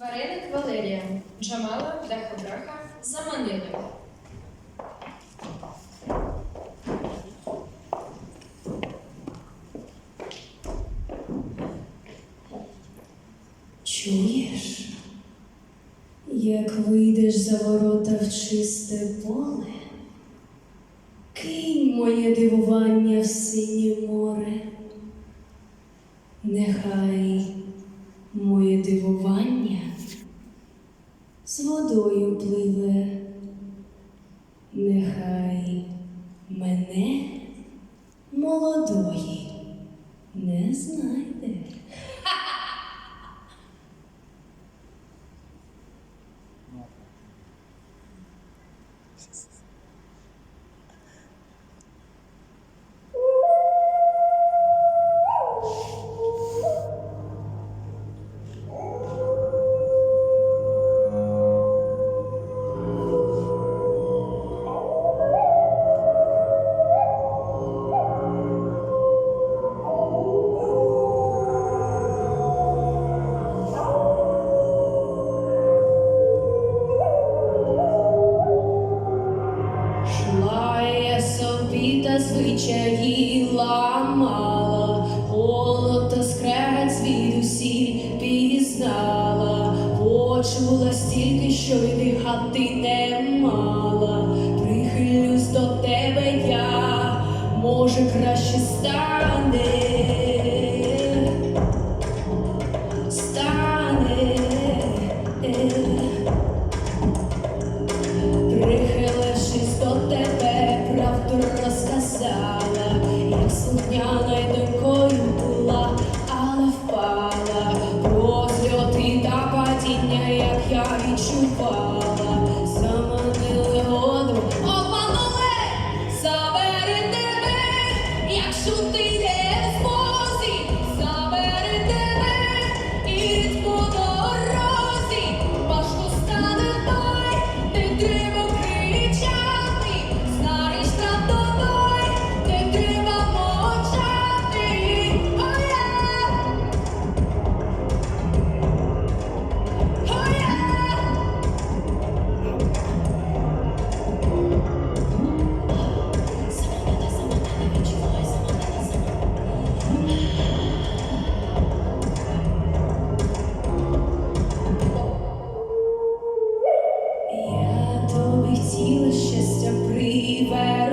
Вареник Валерія, Джамала Дахабраха заманили. Чуєш, як вийдеш за ворота в чисте поле, кинь моє дивування в синє море, нехай моє дивування з водою пливе, нехай мене молодої не знайде. Шла та звичаї ламала, голод та скрегать звідусіль пізнала, почула стільки, що й дихати не мала. Прихилюсь до тебе я, може краще. Стане. Та як я відчувала, тобі щастя привернути,